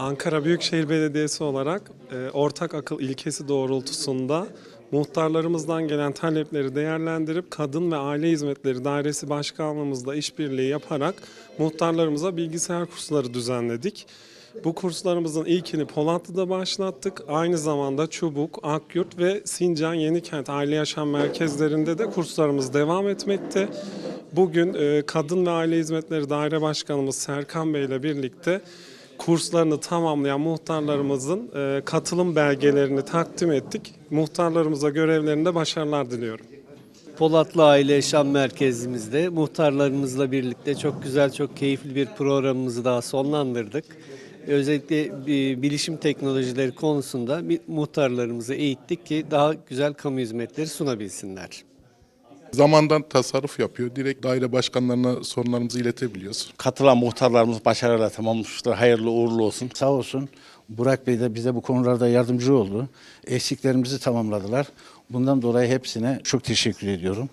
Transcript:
Ankara Büyükşehir Belediyesi olarak e, ortak akıl ilkesi doğrultusunda muhtarlarımızdan gelen talepleri değerlendirip Kadın ve Aile Hizmetleri Dairesi Başkanlığımızla işbirliği yaparak muhtarlarımıza bilgisayar kursları düzenledik. Bu kurslarımızın ilkini Polatlı'da başlattık. Aynı zamanda Çubuk, Akyurt ve Sincan Yenikent Aile Yaşam Merkezlerinde de kurslarımız devam etmekte. Bugün e, Kadın ve Aile Hizmetleri Daire Başkanımız Serkan Bey ile birlikte kurslarını tamamlayan muhtarlarımızın e, katılım belgelerini takdim ettik. Muhtarlarımıza görevlerinde başarılar diliyorum. Polatlı Aile Yaşam Merkezimizde muhtarlarımızla birlikte çok güzel, çok keyifli bir programımızı daha sonlandırdık. Özellikle e, bilişim teknolojileri konusunda muhtarlarımızı eğittik ki daha güzel kamu hizmetleri sunabilsinler. Zamandan tasarruf yapıyor. Direkt daire başkanlarına sorunlarımızı iletebiliyoruz. Katılan muhtarlarımız başarıyla tamamlamışlar. Hayırlı uğurlu olsun. Sağ olsun Burak Bey de bize bu konularda yardımcı oldu. Eksiklerimizi tamamladılar. Bundan dolayı hepsine çok teşekkür ediyorum.